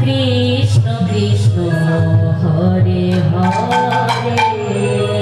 Krishna Krishna Hare Hare.